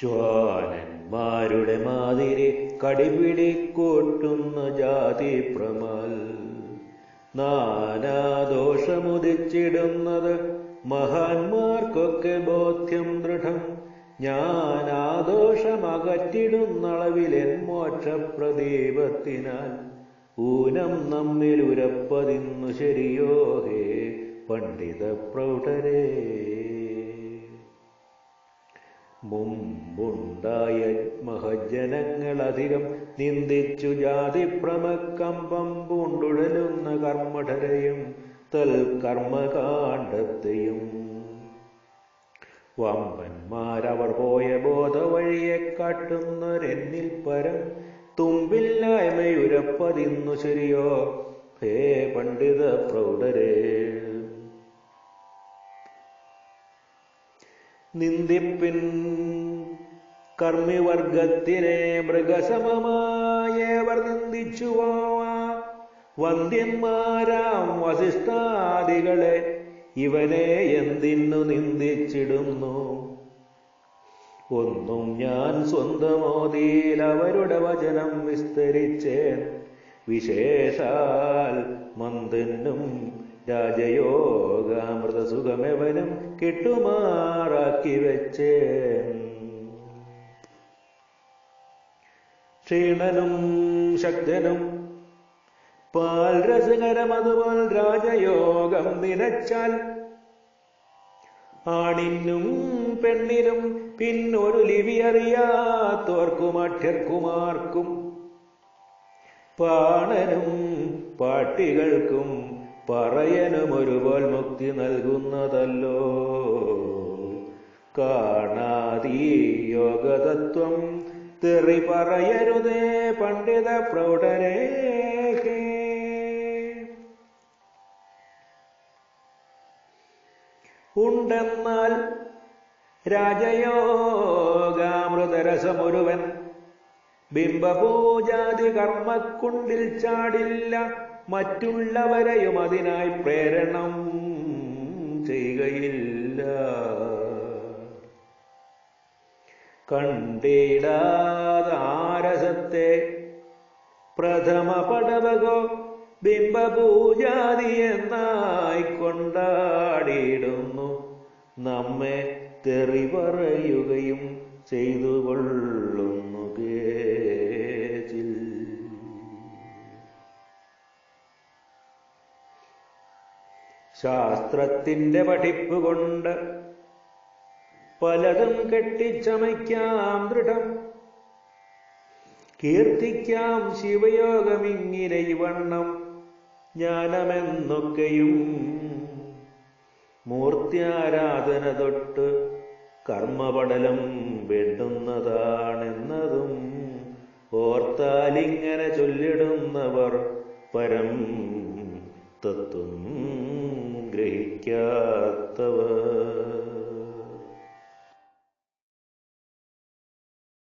ശ്വാനന്മാരുടെ മാതിരി കടിപിടിക്കൂട്ടുന്ന ജാതി പ്രമൽ. നാനാദോഷമുദിച്ചിടുന്നത് മഹാന്മാർക്കൊക്കെ ബോധ്യം ദൃഢം. ഞാനാദോഷമകറ്റിടുന്നളവിലെ മോക്ഷപ്രദീപത്തിനാൽ ഊനം നമ്മിൽ ഉരപ്പതിന്നു ശരിയോ ഹേ പണ്ഡിത പ്രൗഢരേ മുമ്പുണ്ടായ മഹജനങ്ങളധികം നിന്ദിച്ചു ജാതി പ്രമക്കമ്പം പൂണ്ടുഴലുന്ന കർമ്മഠരെയും തൽ കർമ്മകാണ്ഡത്തെയും. വമ്പന്മാരവർ പോയ ബോധവഴിയെ കാട്ടുന്നൊരെന്നിൽ പരം തുമ്പില്ലായ്മയുരപ്പതിന്നു ശരിയോ? ഹേ പണ്ഡിത പ്രൗഢരേ നിന്ദിപ്പിൻ കർമ്മിവർഗത്തിനെ മൃഗസമമായവർ നിന്ദിച്ചു വന്ദ്യന്മാരാം വസിഷ്ഠാദികളെ ഇവനെ എന്തിനു നിന്ദിച്ചിടുന്നു? ഒന്നും ഞാൻ സ്വന്തമോതിയിൽ അവരുടെ വചനം വിസ്തരിച്ചേൻ വിശേഷാൽ മന്ദനും സുഖമെവനും കിട്ടുമാറാക്കി വെച്ച് ക്ഷീണനും ശക്തനും പാൽ രസകരം അതുപോൽ രാജയോഗം നിനച്ചാൽ ആണിനും പെണ്ണിനും പിന്നൊരു ലിവി അറിയാത്തോർക്കും അഠ്യർക്കുമാർക്കും പാണനും പാട്ടികൾക്കും പറയനും ഒരുപോൽ മുക്തി നൽകുന്നതല്ലോ. കാണാതീ യോഗതത്വം തെറി പറയരുതേ പണ്ഡിത പ്രൗഢരേ ഉണ്ടെന്നാൽ രാജയോഗാമൃതരസമൊരുവൻ. ബിംബപൂജാതി കർമ്മക്കുണ്ടിൽ ചാടില്ല. മറ്റുള്ളവരെയും അതിനായി പ്രേരണം ചെയ്യുകയില്ല. കണ്ടിടാതാരസത്തെ പ്രഥമ പടവകോ ബിംബപൂജാതി എന്നായി കൊണ്ടാടിയിടുന്നു. നമ്മെ തെറി പറയുകയും ചെയ്തു ശാസ്ത്രത്തിന്റെ പഠിപ്പ് കൊണ്ട് പലതും കെട്ടിച്ചമയ്ക്കാം ദൃഢം. കീർത്തിക്കാം ശിവയോഗമിങ്ങിനെ വണ്ണം ജ്ഞാനമെന്നൊക്കെയും മൂർത്തിയാരാധന തൊട്ട് കർമ്മപടലം വെട്ടുന്നതാണെന്നതും ഓർത്താലിങ്ങനെ ചൊല്ലിടുന്നവർ പരം തത്വം ഗ്രഹിക്കാത്തവർ